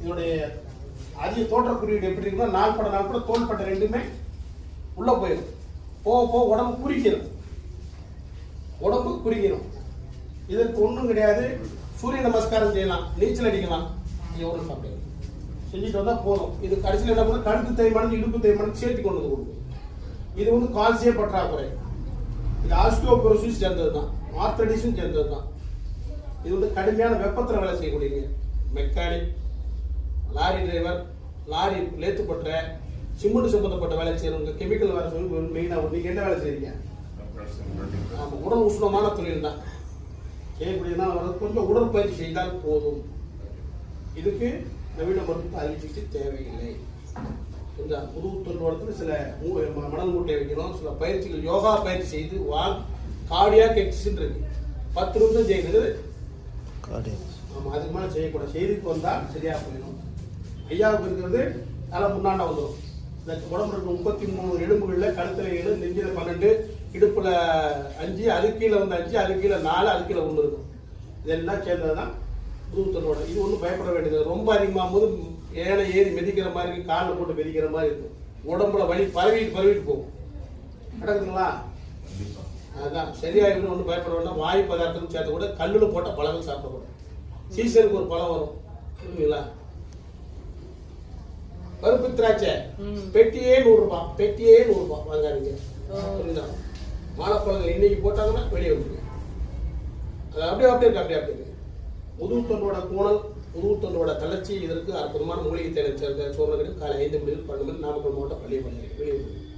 இதனுடைய அதிக தோற்ற குறியீடு எப்படி இருக்குன்னா நாள்பட நாள்பட தோள்பட்ட ரெண்டுமே உள்ள போயிடும் போக போக உடம்பு குறிக்கிறோம் உடம்பு குறிக்கிறோம் இதற்கு ஒன்றும் கிடையாது. சூரிய நமஸ்காரம் செய்யலாம். நீச்சல் அடிக்கலாம். எவ்வளோ சாப்பிடுங்க செஞ்சுட்டு வந்தால் போதும். இது கடைசியில் என்ன பண்ணணும் கழுத்து தேய்மானம் இடுப்பு தேய்மானம் சேர்த்து கொண்டு வந்து கொடுக்கும். இது வந்து கால்சிய பற்றாக்குறை. இது ஆஸ்டியோபோரோசிஸ் சேர்ந்தது தான் ஆர்த்தடிஸும் சேர்ந்தது தான் இது வந்து கடுமையான வெப்பத்தில் வேலை செய்யக்கூடியது. Mechanic lorry driver lorry lathe பற்ற சிமெண்ட் சம்பந்தப்பட்ட வேலை செய்யறவங்க கெமிக்கல் வேலை செய்யறவங்க மெயினாக நீங்கள் என்ன வேலை செய்றீங்க? ஆமா உடல் உஷ்ணமான தொழில் தான். செய்யக்கூடியதுதான் வந்து கொஞ்சம் உடற்பயிற்சி செய்தால் போதும். இதுக்கு நவீன மருத்துவ அறிவிச்சுட்டு தேவையில்லை. இந்த புது தொழில்நுட்பத்தில் சில மணல் மூட்டை வைக்கணும் சில பயிற்சிகள் யோகா பயிற்சி செய்து வா கார்டியாக் எக்ஸசைஸ் இருக்கு. பத்து நிமிஷம் செய்கிறது ஆமாம் அதுக்கு மேலே செய்யக்கூடாது. செய்திக்கு வந்தால் சரியா போயிடும். ஐயாவுக்கு இருக்கிறது. தலை முன்னாண்ட வந்துடும் இந்த உடம்புல இருக்க முப்பத்தி மூணு எலும்புகளில் கழுத்தில் ஏழு நெஞ்சில் பன்னெண்டு இடுப்பில் அஞ்சு அது கீழே வந்து அஞ்சு அது கீழே நாலு அது கீழே ஒன்று இருக்கும். இதெல்லாம் சேர்ந்தது தான் தூத்தனோட இது ஒன்றும் பயப்பட வேண்டியது ரொம்ப அதிகமாகும் போது ஏழை ஏறி மிதிக்கிற மாதிரி இருக்கு. காலில் போட்டு மிதிக்கிற மாதிரி இருக்கும். உடம்புல வலி பரவிட்டு பரவிட்டு போகும். நடக்குதுங்களா? அதான். சரியாயிடும் ஒன்றும் பயப்பட வேண்டாம். வாயு பதார்த்தம் சேர்த்து கூட கல்லில் போட்ட பழங்கள் சாப்பிடக்கூடாது. சீசனுக்கு ஒரு பழம் வரும். புரியுங்களா பருப்பு திராட்சை. பெட்டியே நூறு ரூபாய் பெட்டியே நூறு ரூபாய் வாங்காதீங்க. புரியுதா வாழைப்பழங்கள் இன்னைக்கு போட்டாங்கன்னா வெளியே வந்துருங்க அது அப்படியே அப்படியே இருக்கு, அப்படியே அப்படியே இருக்கு. முதுகுத்தண்டோட கூணல் முதுகுத்தண்டோட தளர்ச்சி இதற்கு அற்புதமான மூலிகை தேவை சேர்ந்த சோழர்கள் காலை ஐந்து மணி பன்னெண்டு மணி நாமக்கல் மாவட்டம் பள்ளியை பண்ணி வெளியே வந்துருங்க